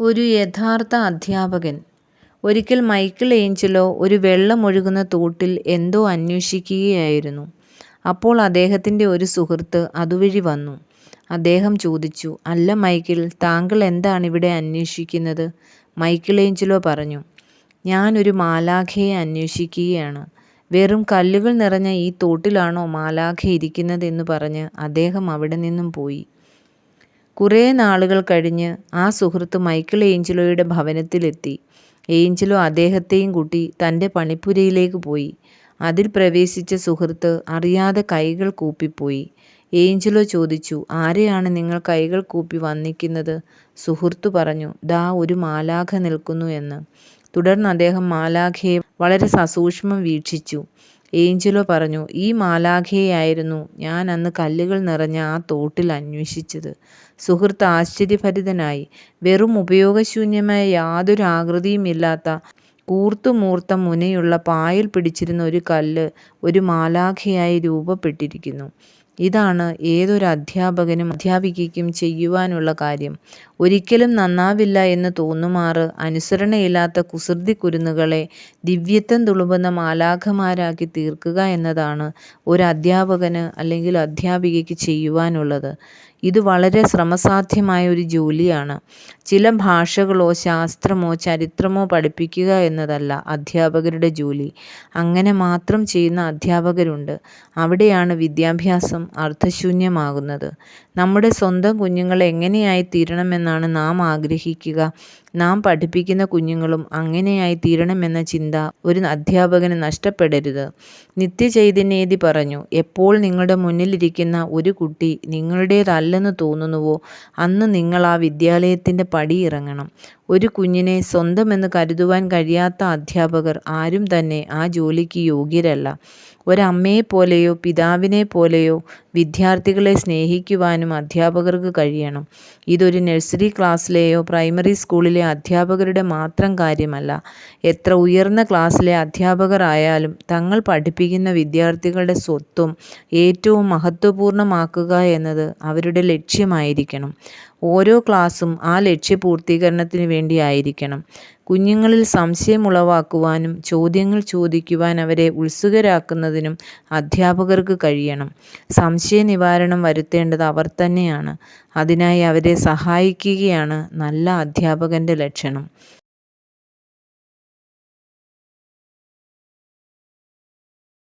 ഒരു യഥാർത്ഥ അധ്യാപകൻ ഒരിക്കൽ മൈക്കിൾ ഏഞ്ചലോ ഒരു വെള്ളമൊഴുകുന്ന തോട്ടിൽ എന്തോ അന്വേഷിക്കുകയായിരുന്നു. അപ്പോൾ അദ്ദേഹത്തിന്റെ ഒരു സുഹൃത്ത് അതുവഴി വന്നു. അദ്ദേഹം ചോദിച്ചു, "അല്ല മൈക്കിൾ, താങ്കൾ എന്താണ് ഇവിടെ അന്വേഷിക്കുന്നത്? " മൈക്കിൾ ഏഞ്ചലോ പറഞ്ഞു, "ഞാൻ ഒരു മാലാഖയെ അന്വേഷിക്കുകയാണ്. " "വെറും കല്ലുകൾ നിറഞ്ഞ ഈ തോട്ടിലാണോ മാലാഖ ഇരിക്കുന്നത്? " എന്ന് പറഞ്ഞ് അദ്ദേഹം അവിടെ നിന്നും പോയി. കുറേ നാളുകൾ കഴിഞ്ഞ് ആ സുഹൃത്ത് മൈക്കിൾ ഏഞ്ചലോയുടെ ഭവനത്തിലെത്തി. ഏഞ്ചലോ അദ്ദേഹത്തെയും കൂട്ടി തന്റെ പണിപ്പുരയിലേക്ക് പോയി. അതിൽ പ്രവേശിച്ച സുഹൃത്ത് അറിയാതെ കൈകൾ കൂപ്പിപ്പോയി. ഏഞ്ചലോ ചോദിച്ചു, "ആരെയാണ് നിങ്ങൾ കൈകൾ കൂപ്പി വന്നിക്കുന്നത് സുഹൃത്ത് പറഞ്ഞു, "ദാ ഒരു മാലാഖ നിൽക്കുന്നു എന്ന്. " തുടർന്ന് അദ്ദേഹം മാലാഖയെ വളരെ സസൂക്ഷ്മം വീക്ഷിച്ചു. ഏഞ്ചലോ പറഞ്ഞു, "ഈ മാലാഖയെയായിരുന്നു ഞാൻ അന്ന് കല്ലുകൾ നിറഞ്ഞ ആ തോട്ടിൽ അന്വേഷിച്ചത്. " സുഹൃത്ത് ആശ്ചര്യഭരിതനായി. വെറും ഉപയോഗശൂന്യമായ യാതൊരു ആകൃതിയുമില്ലാത്ത കൂർത്തുമൂർത്ത മുനയുള്ള പായൽ പിടിച്ചിരുന്ന ഒരു കല്ല് ഒരു മാലാഖയായി രൂപപ്പെട്ടിരിക്കുന്നു. ഇതാണ് ഏതൊരു അധ്യാപകനും അധ്യാപികയ്ക്കും ചെയ്യുവാനുള്ള കാര്യം. ഒരിക്കലും നന്നാവില്ല എന്ന് തോന്നുമാറ് അനുസരണയില്ലാത്ത കുസൃതി കുരുന്നുകളെ ദിവ്യത്വം തുളുമ്പുന്ന മാലാഖമാരാക്കി തീർക്കുക എന്നതാണ് ഒരു അധ്യാപകന് അല്ലെങ്കിൽ അധ്യാപികയ്ക്ക് ചെയ്യുവാനുള്ളത്. ഇത് വളരെ ശ്രമസാധ്യമായ ഒരു ജോലിയാണ്. ചില ഭാഷകളോ ശാസ്ത്രമോ ചരിത്രമോ പഠിപ്പിക്കുക എന്നതല്ല അധ്യാപകരുടെ ജോലി. അങ്ങനെ മാത്രം ചെയ്യുന്ന അധ്യാപകരുണ്ട്. അവിടെയാണ് വിദ്യാഭ്യാസം അർത്ഥശൂന്യമാകുന്നത്. നമ്മുടെ സ്വന്തം കുഞ്ഞുങ്ങൾ എങ്ങനെയായി തീരണമെന്നാണ് നാം ആഗ്രഹിക്കുക, നാം പഠിപ്പിക്കുന്ന കുഞ്ഞുങ്ങളും അങ്ങനെയായി തീരണമെന്ന ചിന്ത ഒരു അധ്യാപകന് നഷ്ടപ്പെടരുത്. നിത്യചൈതന്യേതി പറഞ്ഞു, "എപ്പോൾ നിങ്ങളുടെ മുന്നിലിരിക്കുന്ന ഒരു കുട്ടി നിങ്ങളുടേതല്ലെന്ന് തോന്നുന്നുവോ അന്ന് നിങ്ങൾ ആ വിദ്യാലയത്തിന്റെ പടിയിറങ്ങണം. " ഒരു കുഞ്ഞിനെ സ്വന്തമെന്ന് കരുതുവാൻ കഴിയാത്ത അധ്യാപകർ ആരും തന്നെ ആ ജോലിക്ക് യോഗ്യരല്ല. ഒരമ്മയെപ്പോലെയോ പിതാവിനെപ്പോലെയോ വിദ്യാർത്ഥികളെ സ്നേഹിക്കുവാനും അധ്യാപകർക്ക് കഴിയണം. ഇതൊരു നഴ്സറി ക്ലാസ്സിലെയോ പ്രൈമറി സ്കൂളിലെ അധ്യാപകരുടെ മാത്രം കാര്യമല്ല. എത്ര ഉയർന്ന ക്ലാസ്സിലെ അധ്യാപകർ ആയാലും തങ്ങൾ പഠിപ്പിക്കുന്ന വിദ്യാർത്ഥികളുടെ സ്വത്വം ഏറ്റവും മഹത്വപൂർണമാക്കുക എന്നത് അവരുടെ ലക്ഷ്യമായിരിക്കണം. ഓരോ ക്ലാസ്സും ആ ലക്ഷ്യപൂർത്തീകരണത്തിന് വേണ്ടിയായിരിക്കണം. കുഞ്ഞുങ്ങളിൽ സംശയം ഉളവാക്കുവാനും ചോദ്യങ്ങൾ ചോദിക്കുവാൻ അവരെ ഉത്സുകരാക്കുന്നതിനും അധ്യാപകർക്ക് കഴിയണം. സംശയ നിവാരണം വരുത്തേണ്ടത് അവർ തന്നെയാണ്. അതിനായി അവരെ സഹായിക്കുകയാണ് നല്ല അധ്യാപകന്റെ ലക്ഷണം.